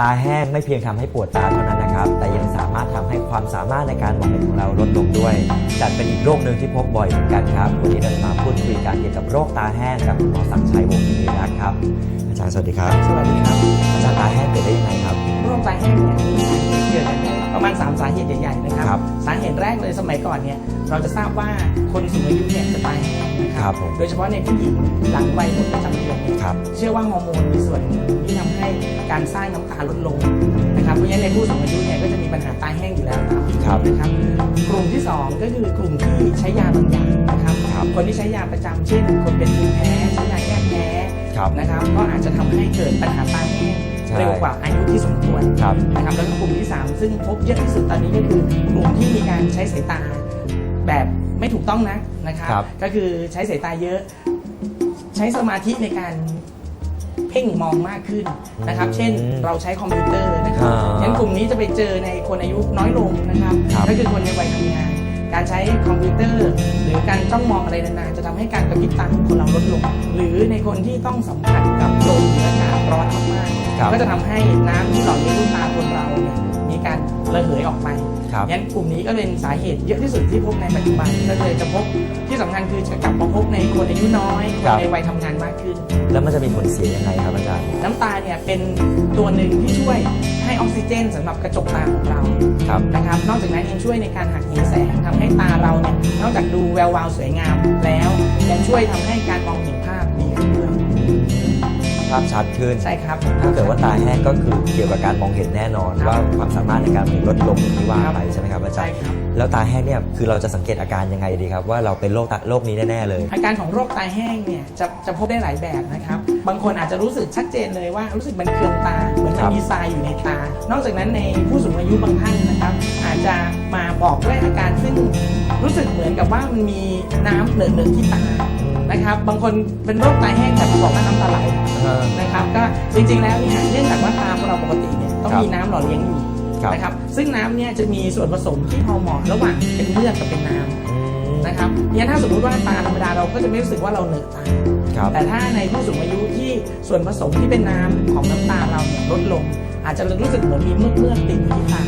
ตาแห้งไม่เพียงทำให้ปวดตาเท่านั้นนะครับ แต่ยังสามารถทำให้ความสามารถในการมองเห็นของเราลดลงด้วย จัดเป็นอีกโรคหนึ่งที่พบบ่อยเหมือนกันครับวันนี้เราจะมาพูดคุยกันเกี่ยวกับโรคตาแห้งกับคุณหมอศักดิ์ชัยวงศ์มีรักครับ อาจารย์สวัสดีครับ สวัสดีครับ อาจารย์ตาแห้งเกิดได้ยังไงครับ โรคตาแห้งเนี่ยมีสาเหตุเยอะใหญ่ๆประมาณ 3 สาเหตุใหญ่ๆนะคครัรับบสาเหตุแรกเลยสมัยก่อนเนี่ยเราจะทราบว่าคนสูงอายุเนี่ยจะตาแห้งนะคครัรับบผมโดยเฉพาะในผู้หญิงหลังวัยหมดประจำเดือนเนี่ยครับเชื่อว่าฮอร์โมนมีส่วนหนึ่งที่ทำให้ การสร้างน้ำตาลดลงนะครับเพราะฉะนั้นในผู้สูงอายุเนี่ยก็จะมีปัญหาตาแห้งอยู่แล้วตามครับนะครับกลุ่มที่ 2 ก็คือกลุ่มที่ใช้ยาบางอย่างนะครับครับคนที่ใช้ยาประจำเช่น คนเป็นภูมิแพ้ใช้ยาแก้แพ้ครับนะครับก็อาจจะทำให้เกิดปัญหาตาแห้งใช่เร็วกว่าอายุที่สมควรครับนะครับแล้วก็กลุ่มที่ 3 ซึ่งพบเยอะที่สุดตอนนี้ก็คือกลุ่มที่มีการใช้สายตาแบบไม่ถูกต้องนะนะครับครับก็คือใช้สายตาเยอะ ใช้สมาธิในการ เพ่งมองมากขึ้นนะครับ เช่นเราใช้คอมพิวเตอร์นะครับอ่างั้นกลุ่มนี้จะไปเจอในคนอายุน้อยลงนะครับครับก็คือคนในวัยทำงาน การใช้คอมพิวเตอร์ หรือการจ้องมองอะไรนานๆจะทำให้การกระพริบตาของคนเราลดลง หรือในคนที่ต้องสัมผัสกับลมหรืออากาศร้อนมากๆครับก็จะทำให้น้ำที่หล่อเลี้ยงลูกตาคนเราเนี่ยมีการระเหยออกไปครับงั้นกลุ่มนี้ก็เป็นสาเหตุเยอะที่สุดที่พบในปัจจุบันก็เลยจะพบที่สำคัญคือจะกลับมาพบในคนอายุน้อยคครันบในวัยทำงานมากขึ้น แล้วมันจะมีผลเสียยังไงครับอาจารย์ น้ำตาเนี่ยเป็นตัวหนึ่งที่ช่วยให้ออกซิเจนสำหรับกระจกตาของเราครับนะครับ นอกจากนั้นยังช่วยในการหักเหแสงทำให้ตาเราเนี่ยนอกจากดูแวววาวสวยงามแล้วยังช่วยทำให้การมองเห็นภาพดีขึ้นด้วย ภาพชัดขึ้น ใช่ครับ ถ้าเกิดว่าตาแห้งก็คือเกี่ยวกับการมองเห็นแน่นอนครับว่าความสามารถในการมองเห็นลดลงอย่างที่ว่าครับไปใช่ไหมครับอาจาใช่รย์ครับแล้วตาแห้งเนี่ยคือเราจะสังเกตอาการยังไงดีครับว่าเราเป็นโรคตาโรคนี้แน่ๆเลย อาการของโรคตาแห้งเนี่ยจะจะพบได้หลายแบบนะครับ บางคนอาจจะรู้สึกชัดเจนเลยว่ารู้สึกมันเคืองตาเหมือนครัมันบมีทรายอยู่ในตา นอกจากนั้นในผู้สูงอายุบางท่านนะครับ อาจจะมาบอกด้วยอาการซึ่งรู้สึกเหมือนกับว่ามันมีน้ำเหนอะๆที่ตานะครับ บางคนเป็นโรคตาแห้งแต่มาบอกว่าน้ำตาไหลเออนะครับ ก็จริงๆแล้วเนี่ยเนื่องจากว่าตาของเราปกติเนี่ยต้องครับมีน้ำหล่อเลี้ยงอยู่ครับนะครับ ซึ่งน้ำเนี่ยจะมีส่วนผสมที่พอเหมาะระหว่างเป็นเลือดกับเป็นน้ำอืม นะครับเนี่ยถ้าสมมุติว่าตาธรรมดาเราก็จะไม่รู้สึกว่าเราเหนอะตาครับแต่ถ้าในผู้สูงอายุที่ส่วนผสมที่เป็นน้ำของน้ำตาเราเนี่ยลดลง อาจจะรู้สึกเหมือนมีเมือกเมือกๆติดอยู่ที่ตา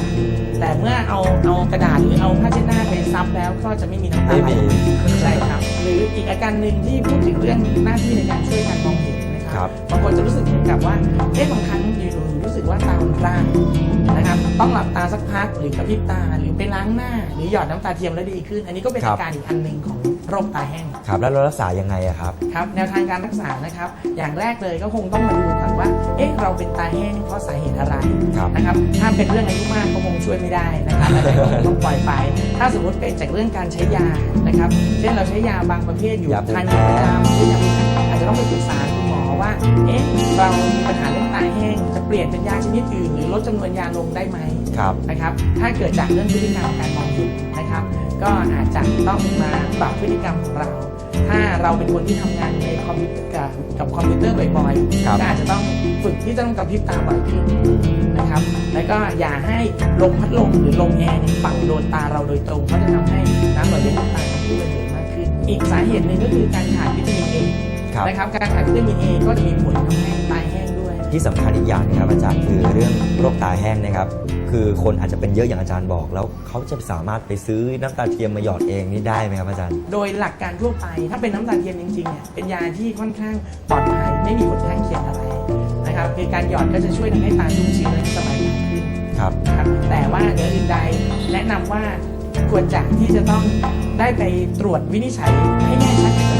แต่เมื่อเอาเอากระดาษหรือเอาผ้าเช็ดหน้าไปซับแล้วก็จะไม่มีน้ำตาไม่ไหลมีใช่ครับ หรืออีกอาการหนึ่งที่พูดถึงเรื่องหน้าที่ในการช่วยการมองเห็นนะ คครัรับบางคนจะรู้สึกเหมือนกับว่าเอ๊ะบางครั้งอยู่ๆรู้สึกว่าตามันพร่านะครับ ต้องหลับตาสักพักหรือกระพริบตาหรือไปล้างหน้า หรือหยอดน้ำตาเทียมแล้วดีขึ้น อันนี้ก็เป็นครัอาบการอีกอันหนึ่งของโรคตาแห้ง ครับ แล้วเรารักษายังไงอะครับ ครับแนวทางการรักษานะครับ อย่างแรกเลยก็คงต้องมาดูก่อนว่า เอ๊ะ เราเป็นตาแห้งเพราะสาเหตุอะไรครับ นะครับ ถ้าเป็นเรื่องอายุมากก็คงช่วยไม่ได้นะครับอันนั้นก็คงต้องปล่อยไป ถ้าสมมติเป็นจากเรื่องการใช้ยานะครับ เช่นเราใช้ยาบางประเภทอยู่ยาภูมิทานอยู่ประจำใช้ยาภูมิแพ้อาจจะต้องไปปรึกษาคุณหมอว่า เอ๊ะเรามีปัญหาเรื่องตาแห้งจะเปลี่ยนเป็นยาชนิดอื่นหรือลดจำนวนยาลงได้ไหมครับนะครับถ้าเกิดจากเรื่องพฤติกรรมการมองเห็นนะครับ ก็อาจจะต้องมาปรับพฤติกรรมของเรา ถ้าเราเป็นคนที่ทำงานในคอมพิวเตอร์กับกับคอมพิวเตอร์บ่อยครับๆก็อาจจะต้องฝึกที่จะต้องกระพริบตาบ่อยขึ้นนะครับ แล้วก็อย่าให้ลมพัดลมหรือลมแอร์เนี่ยปักโดนตาเราโดยตรงเพราะจะทำให้น้ำหล่อเลี้ยงลูกตาที่ระเหยมากขึ้น อีกสาเหตุหนึ่งก็คือการขาดวิตามินเอ ครับ นะครับการขาดวิตามินเอก็จะมีผลทำให้ตาแห้งด้วย ที่สำคัญอีกอย่างนะครับอาจารย์คือเรื่องโรคตาแห้งนะครับ คือคนอาจจะเป็นเยอะอย่างอาจารย์บอก แล้วเขาจะสามารถไปซื้อน้ำตาเทียมมาหยอดเองนี่ได้ไหมครับอาจารย์ โดยหลักการทั่วไป ถ้าเป็นน้ำตาลเทียมจริงๆเนี่ยเป็นยาที่ค่อนข้างปลอดภัยไม่มีผลข้างเคียงอะไรนะครับคือการหยอดก็จะช่วยทำให้ตาชุ่มชื้นและสบายตาขึ้นครับ นะครับแต่ว่าเหนืออื่นใดแนะนำว่าควรจะที่จะต้องได้ไปตรวจวินิจฉัยให้แน่ชัดกับแพทย์ซะก่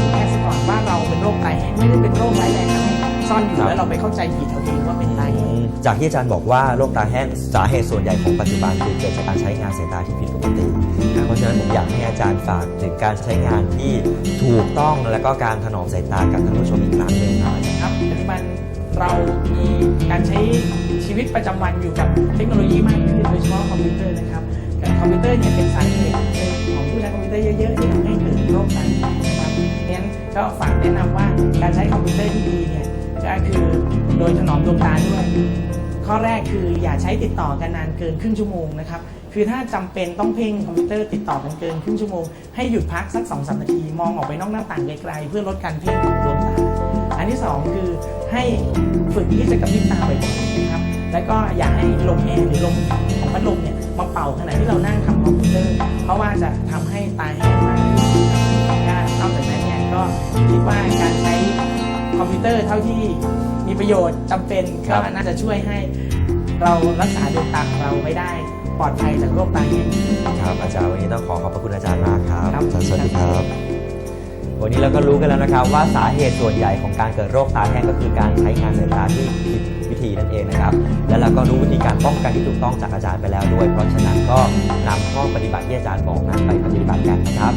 อนว่าเราเป็นโรคไตแห้งไม่ได้เป็นโรคร้ายแรงอะไรซ่อนอยู่ครับแล้วเราไปเข้าใจผิดเอาเองว่าเป็นไตแห้งจากที่อาจารย์บอกว่าโรคตาแห้งสาเหตุส่วนใหญ่ของปัจจุบันคือเกิดจากการใช้งานสายตาที่ผิดปกติเพราะฉะนั้นผมอยากให้อาจารย์ฝากถึงการใช้งานที่ถูกต้องและก็การถนอมสายตากับท่านผู้ชมอีกครั้งหนึ่งครับครับปัจจุบันเรามีการใช้ชีวิตประจำวันอยู่กับเทคโนโลยีมากขึ้นโดยเฉพาะคอมพิวเตอร์นะครับการคอมพิวเตอร์เนี่ยเป็นสาเหตุหนึ่งของผู้ใช้คอมพิวเตอร์เยอะๆที่ทำให้เกิดโรคไตนะครับงั้น ก็ฝากแนะนำว่าการใช้คอมพิวเตอร์ที่ดีเนี่ยก็คือโดยถนอมดวงตาด้วย ข้อแรกคืออย่าใช้ติดต่อกันนานเกินครึ่งชั่วโมงนะครับคือถ้าจำเป็นต้องเพ่งคอมพิวเตอร์ติดต่อกันเกินครึ่งชั่วโมงให้หยุดพักสัก2อสนาที มองออกไปนอกหน้าต่างไกลๆเพื่อลดการเพ่งของดวงตาอันที่ 2 คือให้ฝึกที่จะกระพริบตาบ่อยๆนะครับแล้วก็อย่าให้ลมแอร์หรือลมของพัดลมเนี่ยมาเป่าขณะที่เรานั่งทำคอมพิวเตอร์ เพราะว่าจะทำให้ตาแห้งมาก กจากนั้นเนี่ยก็คิดว่าการใช้คอมพิวเตอร์เท่าที่มีประโยชน์จำเป็นครัก็บน่าจะช่วยให้เรารักษาดวงตาของเราไว้ได้ปลอดภัยจากโรคตาแห้งครับอาจารย์วันนี้ต้องขอขอบพระคุณอาจารย์มากครับครับอาจารย์สวัสดีครับ วันนี้เราก็รู้กันแล้วนะครับ ว่าสาเหตุส่วนใหญ่ของการเกิดโรคตาแห้งก็คือการใช้งานสายตาที่ผิดวิธีนั่นเองนะครับ และเราก็รู้วิธีการป้องกันที่ถูกต้องจากอาจารย์ไปแล้วด้วย เพราะฉะนั้นก็นำข้อปฏิบัติที่อาจารย์บอกนั้นไปปฏิบัติกันนะครับ